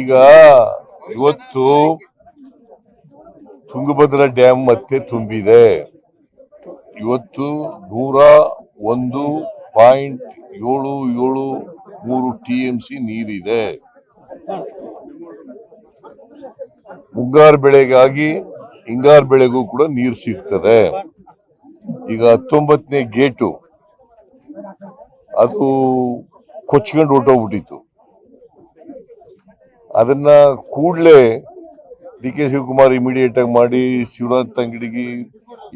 ಈಗ ಇವತ್ತು ತುಂಗಭದ್ರಾ ಡ್ಯಾಮ್ ಮತ್ತೆ ತುಂಬಿದೆ. ಇವತ್ತು ನೂರ ಒಂದು ಪಾಯಿಂಟ್ ಏಳು ಏಳು ಮೂರು ಟಿ ಎಂ ಸಿ ನೀರಿದೆ. ಮುಂಗಾರು ಬೆಳೆಗಾಗಿ ಹಿಂಗಾರು ಬೆಳೆಗೂ ಕೂಡ ನೀರು ಸಿಗ್ತದೆ. ಈಗ ಹತ್ತೊಂಬತ್ತನೇ ಗೇಟು. ಅದು ಕೊಚ್ಕೊಂಡು ಹೊರ್ಟೋಗ್ಬಿಟ್ಟಿತ್ತು. ಅದನ್ನ ಕೂಡಲೇ ಡಿ ಕೆ ಶಿವಕುಮಾರ್ ಇಮಿಡಿಯೇಟ್ ಆಗಿ ಮಾಡಿ ಶಿವನಾಥ್ ತಂಗಡಿಗೆ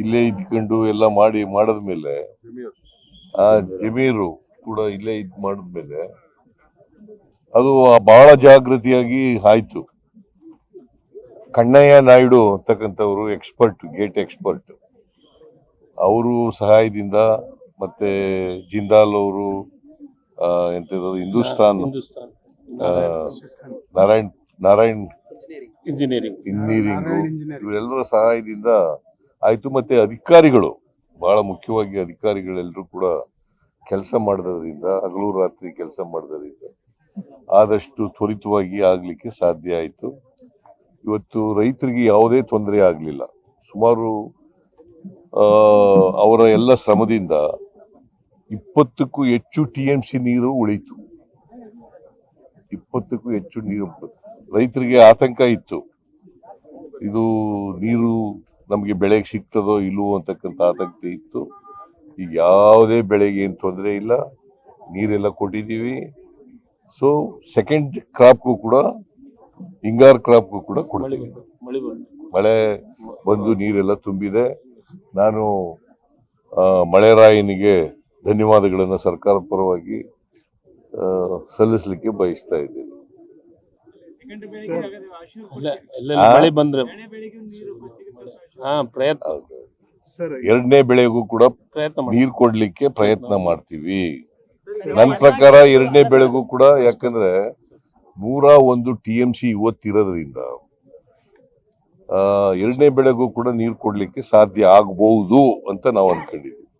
ಇಲ್ಲೇ ಇದ್ಕೊಂಡು ಎಲ್ಲ ಮಾಡಿ ಮಾಡಿದ್ಮೇಲೆ ಆ ಜಮೀರು ಕೂಡ ಇಲ್ಲೇ ಇದ್ ಮಾಡಿದ್ಮೇಲೆ ಅದು ಬಹಳ ಜಾಗೃತಿಯಾಗಿ ಆಯ್ತು. ಕಣ್ಣಯ್ಯ ನಾಯ್ಡು ಅಂತಕ್ಕಂಥವ್ರು ಎಕ್ಸ್ಪರ್ಟ್ ಗೇಟ್ ಎಕ್ಸ್ಪರ್ಟ್ ಅವರು ಸಹಾಯದಿಂದ ಮತ್ತೆ ಜಿಂದಾಲ್ ಅವರು ಎಂತ Hindustan Narayan Narayan engineering. Engineering engineering. ಇವರೆಲ್ಲರ ಸಹಾಯದಿಂದ ಆಯ್ತು. ಮತ್ತೆ ಅಧಿಕಾರಿಗಳು ಬಹಳ ಮುಖ್ಯವಾಗಿ ಅಧಿಕಾರಿಗಳೆಲ್ಲರೂ ಕೂಡ ಕೆಲಸ ಮಾಡಿದ್ರಿಂದ ಹಗಲು ರಾತ್ರಿ ಕೆಲಸ ಮಾಡಿದ್ರಿಂದ ಆದಷ್ಟು ತ್ವರಿತವಾಗಿ ಆಗ್ಲಿಕ್ಕೆ ಸಾಧ್ಯ ಆಯ್ತು. ಇವತ್ತು ರೈತರಿಗೆ ಯಾವುದೇ ತೊಂದರೆ ಆಗಲಿಲ್ಲ. ಸುಮಾರು ಅವರ ಎಲ್ಲ ಶ್ರಮದಿಂದ ಇಪ್ಪತ್ತಕ್ಕೂ ಹೆಚ್ಚು ಟಿ ಎಂ ಸಿ ನೀರು ಉಳಿತು. ಇಪ್ಪತ್ತಕ್ಕೂ ಹೆಚ್ಚು ನೀರು ರೈತರಿಗೆ ಆತಂಕ ಇತ್ತು. ಇದು ನೀರು ನಮಗೆ ಬೆಳೆಗೆ ಸಿಗ್ತದೋ ಇಲ್ಲವೋ ಅಂತಕ್ಕಂಥ ಆತಂಕ ಇತ್ತು. ಈಗ ಯಾವುದೇ ಬೆಳೆಗೆ ಏನು ತೊಂದರೆ ಇಲ್ಲ. ನೀರೆಲ್ಲ ಕೊಟ್ಟಿದ್ದೀವಿ. ಸೊ ಸೆಕೆಂಡ್ ಕ್ರಾಪ್ಗೂ ಕೂಡ, ಹಿಂಗಾರು ಕ್ರಾಪ್ಗೂ ಕೂಡ ಕೊಡ್ತೀವಿ. ಮಳೆ ಬಂದು ನೀರೆಲ್ಲ ತುಂಬಿದೆ. ನಾನು ಮಳೆರಾಯನಿಗೆ ಧನ್ಯವಾದಗಳನ್ನು ಸರ್ಕಾರ ಪರವಾಗಿ ಆ, ಸಲ್ಲಿಸಲಿಕ್ಕೆ ಬಯಸ್ತಾ ಇದ್ದೇನೆ. ಬಂದ್ರೆ ಹಾ ಪ್ರಯತ್ನ. ಹೌದು. ಎರಡನೇ ಬೆಳೆಗೂ ಕೂಡ ನೀರ್ ಕೊಡ್ಲಿಕ್ಕೆ ಪ್ರಯತ್ನ ಮಾಡ್ತೀವಿ. ನನ್ನ ಪ್ರಕಾರ ಎರಡನೇ ಬೆಳೆಗೂ ಕೂಡ ಯಾಕಂದ್ರೆ ನೂರ ಒಂದು ಟಿ ಎಂ ಸಿ ಇವತ್ತಿರೋದ್ರಿಂದ ಆ, ಎರಡನೇ ಬೆಳೆಗೂ ಕೂಡ ನೀರು ಕೊಡ್ಲಿಕ್ಕೆ ಸಾಧ್ಯ ಆಗಬಹುದು ಅಂತ ನಾವು ಅನ್ಕೊಂಡಿದ್ವಿ.